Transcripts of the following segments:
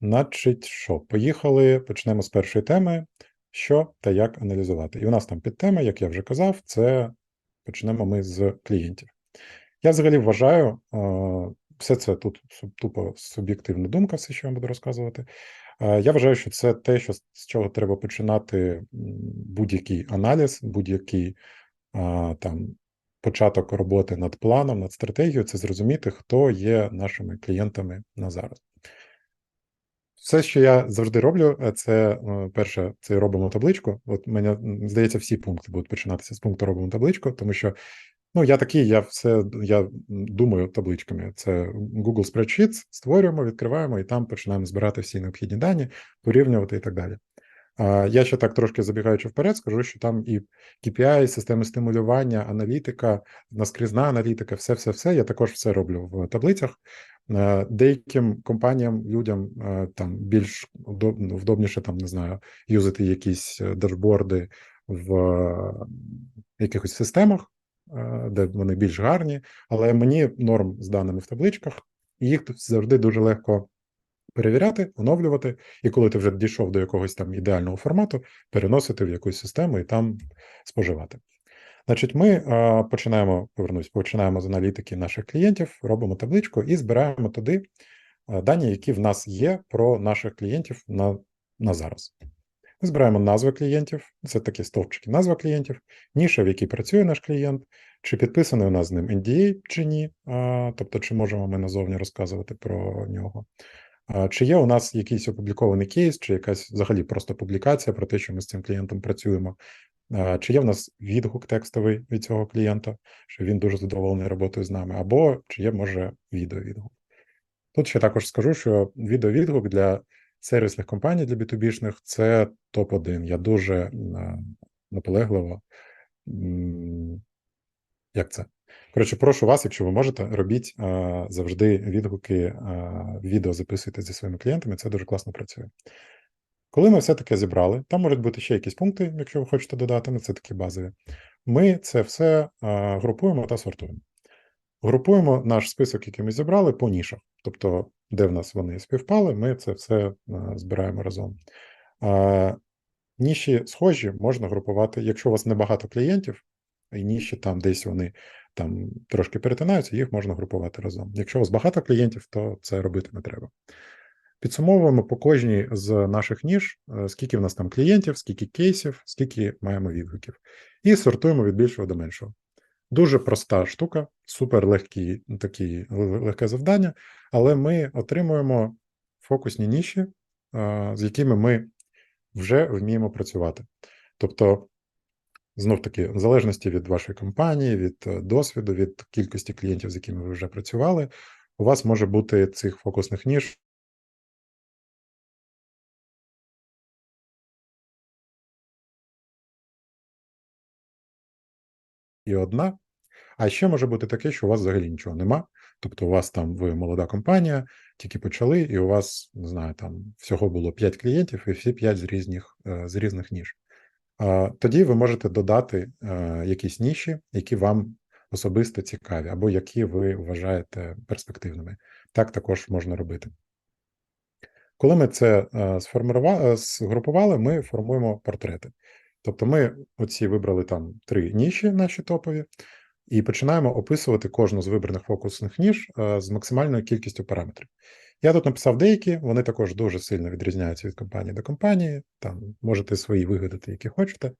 Значить, що? Поїхали, почнемо з першої теми, що та як аналізувати. І у нас там підтема, як я вже казав, це почнемо ми з клієнтів. Я взагалі вважаю, все це тут тупо суб'єктивна думка, все, що я буду розказувати. Я вважаю, що це те, що з чого треба починати будь-який аналіз, будь-який там початок роботи над планом, над стратегією, це зрозуміти, хто є нашими клієнтами на зараз. Все, що я завжди роблю, е, це е, перше, це робимо табличку. От мене здається, всі пункти будуть починатися з пункту робимо табличку, тому що ну я такий, я все я думаю табличками. Це Google Spreadsheets, створюємо, відкриваємо і там починаємо збирати всі необхідні дані, порівнювати і так далі. А, Я ще так трошки забігаючи вперед, скажу, що там і KPI, системи стимулювання, аналітика, наскрізна аналітика, все, все, все. Я також все роблю в таблицях. Е, Деяким компаніям, людям е, там більш ну, вдобніше, там не знаю, юзати якісь е, дашборди в якихось системах, де вони більш гарні, але мені норм з даними в табличках, і їх завжди дуже легко перевіряти, оновлювати, і коли ти вже дійшов до якогось там ідеального формату, переносити в якусь систему і там споживати. Значить, ми е, починаємо повернусь, починаємо з аналітики наших клієнтів, робимо табличку і збираємо туди е, дані, які в нас є про наших клієнтів на, на зараз. Ми збираємо назви клієнтів, це такі стовпчики, назва клієнтів, ніша, в якій працює наш клієнт, чи підписаний у нас з ним NDA чи ні, а, тобто, чи можемо ми назовні розказувати про нього. Чи є у нас якийсь опублікований кейс, чи якась взагалі просто публікація про те, що ми з цим клієнтом працюємо? Чи є в нас відгук текстовий від цього клієнта, що він дуже задоволений роботою з нами, або чи є, може, відеовідгук? Тут ще також скажу, що відеовідгук для сервісних компаній для B2B-шних це топ-1. Я дуже наполегливо. Як це? Коротше, прошу вас, якщо ви можете, робіть завжди відгуки, відео записуйте зі своїми клієнтами, це дуже класно працює. Коли ми все таке зібрали, там можуть бути ще якісь пункти, якщо ви хочете додати, ну це такі базові. Ми це все групуємо та сортуємо. Групуємо наш список, який ми зібрали, по нішах. Тобто, де в нас вони співпали, ми це все збираємо разом. Ніші схожі можна групувати, якщо у вас небагато клієнтів, і ніші там десь вони там трошки перетинаються, їх можна групувати разом. Якщо у вас багато клієнтів, то це робити не треба. Підсумовуємо по кожній з наших ніж, е, скільки в нас там клієнтів, скільки кейсів, скільки маємо відгуків. І сортуємо від більшого до меншого. Дуже проста штука, супер легкі, такі легке завдання, але ми отримуємо фокусні ніші, е, з якими ми вже вміємо працювати. Тобто, знов таки, в залежності від вашої компанії, від е, досвіду, від кількості клієнтів, з якими ви вже працювали, у вас може бути цих фокусних ніж і одна. А ще може бути таке, що у вас взагалі нічого нема. Тобто, у вас там ви молода компанія, тільки почали, і у вас, не знаю, там всього було 5 клієнтів, і всі 5 з різних, е, з різних ніж. Тоді ви можете додати е, якісь ніші, які вам особисто цікаві, або які ви вважаєте перспективними. Так також можна робити. Коли ми це е, сформували, згрупували, ми формуємо портрети. Тобто ми оці вибрали там три ніші, наші топові, і починаємо описувати кожну з вибраних фокусних ніж е, з максимальною кількістю параметрів. Я тут написав деякі, вони також дуже сильно відрізняються від компанії до компанії. Там можете свої вигадати, які хочете.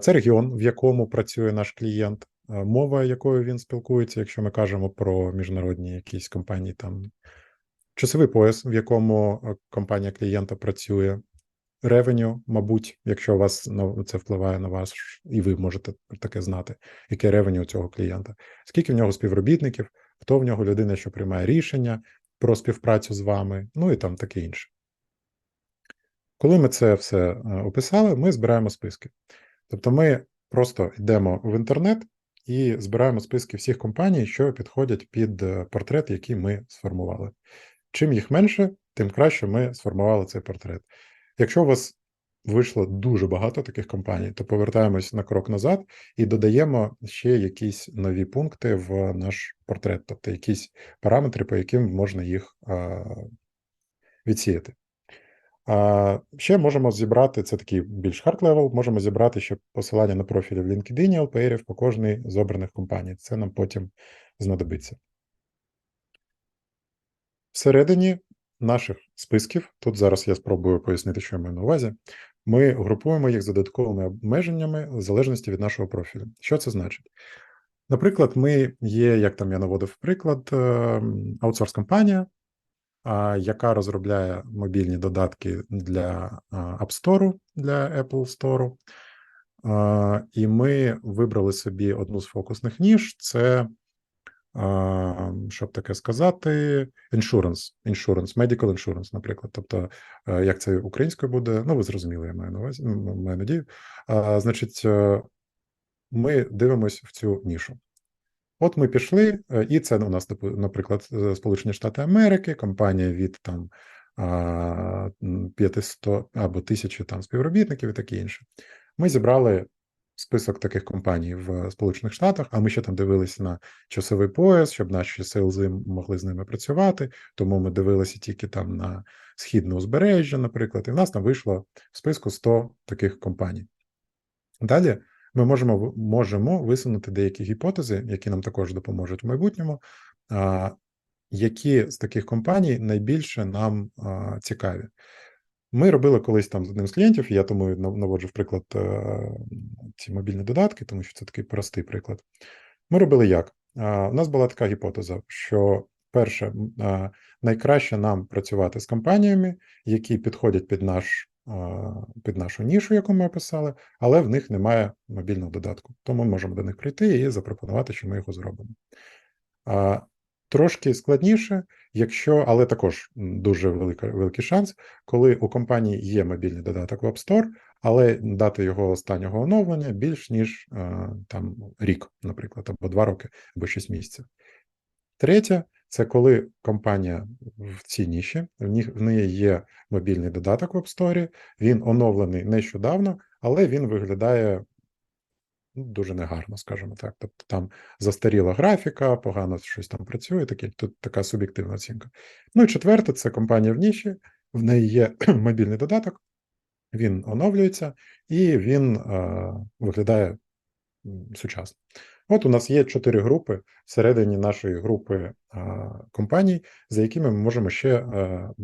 Це регіон, в якому працює наш клієнт, мова, якою він спілкується, якщо ми кажемо про міжнародні якісь компанії, там часовий пояс, в якому е, компанія клієнта працює, ревеню, мабуть, якщо у вас це впливає на вас, і ви можете таке знати, яке ревеню у цього клієнта, скільки в нього співробітників, хто в нього людина, що приймає рішення про співпрацю з вами, ну і там таке інше. Коли ми це все е, описали, ми збираємо списки. Тобто ми просто йдемо в інтернет і збираємо списки всіх компаній, що підходять під е, портрет, який ми сформували. Чим їх менше, тим краще ми сформували цей портрет. Якщо у вас вийшло дуже багато таких компаній, то повертаємось на крок назад і додаємо ще якісь нові пункти в наш портрет, тобто якісь параметри, по яким можна їх відсіяти. А, Ще можемо зібрати, це такий більш hard level, можемо зібрати ще посилання на профілі в LinkedIn, LPR по кожній з обраних компаній. Це нам потім знадобиться. Всередині наших списків, тут зараз я спробую пояснити, що я маю на увазі. Ми групуємо їх за додатковими обмеженнями в залежності від нашого профілю. Що це значить? Наприклад, ми є, як там я наводив приклад, аутсорс-компанія, яка розробляє мобільні додатки для App Store, для Apple Store. І ми вибрали собі одну з фокусних ніж: це, щоб таке сказати, insurance, insurance, medical insurance, наприклад. Тобто, як це українською буде, ну ви зрозуміли, я маю на увазі, маю надію. Значить, е, ми дивимося в цю нішу. От ми пішли, е, і це у нас, наприклад, е, Сполучені Штати Америки, компанія від там 500 або тисячі там співробітників і таке інше. Ми зібрали список таких компаній в Сполучених Штатах, а ми ще там дивилися на часовий пояс, щоб наші селзи могли з ними працювати. Тому ми дивилися тільки там на східне узбережжя, наприклад, і в нас там вийшло в списку 100 таких компаній. Далі ми можемо можемо висунути деякі гіпотези, які нам також допоможуть в майбутньому, які з таких компаній найбільше нам цікаві. Ми робили колись там з одним з клієнтів, я тому наводжу в приклад е, ці мобільні додатки, тому що це такий простий приклад. Ми робили як? У нас була така гіпотеза, що перше, найкраще нам працювати з компаніями, які підходять під наш під нашу нішу, яку ми описали, але в них немає мобільного додатку. Тому ми можемо до них прийти і запропонувати, що ми його зробимо. Трошки складніше, якщо, але також дуже велика, великий шанс, коли у компанії є мобільний додаток в App Store, але дати його останнього оновлення більш ніж там рік, наприклад, або два роки, або шість місяців. Третє це коли компанія в цій ніші, в неї є мобільний додаток в App Store, він оновлений нещодавно, але він виглядає дуже негарно, скажімо так. Тобто там застаріла графіка, погано щось там працює, такі, тут така суб'єктивна оцінка. Ну і четверте, це компанія в ніші, в неї є мобільний додаток, він оновлюється і він е, виглядає сучасно. От у нас є чотири групи всередині нашої групи компаній, за якими ми можемо ще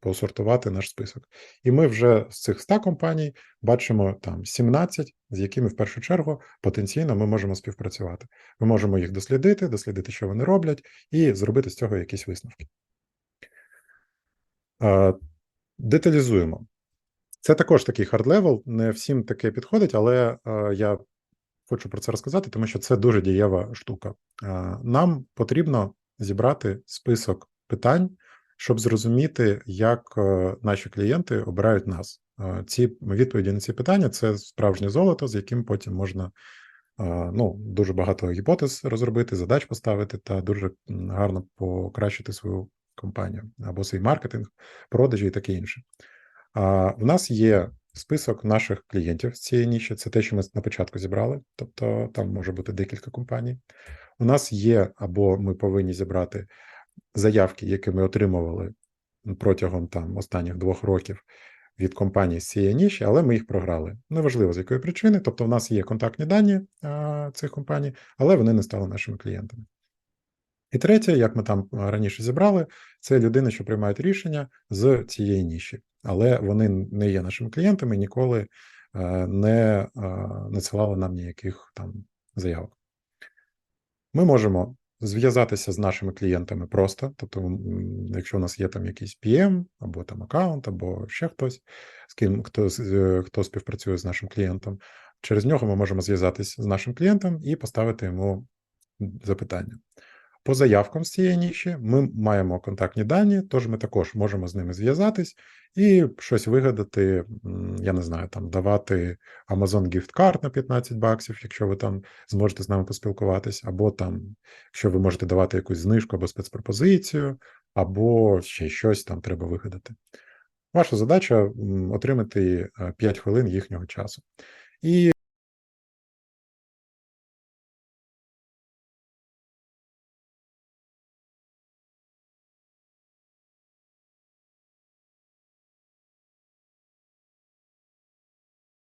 посортувати наш список. І ми вже з цих 100 компаній бачимо там 17, з якими в першу чергу потенційно ми можемо співпрацювати. Ми можемо їх дослідити, дослідити, що вони роблять, і зробити з цього якісь висновки. Деталізуємо. Це також такий хард-левел, не всім таке підходить, але я хочу про це розказати, тому що це дуже дієва штука. Нам потрібно зібрати список питань, щоб зрозуміти, як е, наші клієнти обирають нас. Ці відповіді на ці питання це справжнє золото, з яким потім можна ну, дуже багато гіпотез розробити, задач поставити та дуже гарно покращити свою компанію або свій маркетинг, продажі і таке інше. В нас є список наших клієнтів з цієї ніші. Це те, що ми на початку зібрали, тобто там може бути декілька компаній. У нас є або ми повинні зібрати заявки, які ми отримували протягом там останніх двох років від компаній з цієї ніші, але ми їх програли. Неважливо з якої причини. Тобто, у нас є контактні дані а, цих компаній, але вони не стали нашими клієнтами. І третє, як ми там раніше зібрали, це людини, що приймають рішення з цієї ніші, але вони не є нашими клієнтами, ніколи не надсилали нам ніяких там заявок. Ми можемо зв'язатися з нашими клієнтами просто, тобто, якщо у нас є там якийсь PM, або там аккаунт, або ще хтось, з ким хто е, хто співпрацює з нашим клієнтом, через нього ми можемо зв'язатися з нашим клієнтом і поставити йому запитання. По заявкам з цієї ніші ми маємо контактні дані, тож ми також можемо з ними зв'язатись і щось вигадати. Я не знаю, там давати Amazon Gift Card на 15 баксів, якщо ви там зможете з нами поспілкуватись, або там, якщо ви можете давати якусь знижку або спецпропозицію, або ще щось там треба вигадати. Ваша задача отримати 5 хвилин їхнього часу. І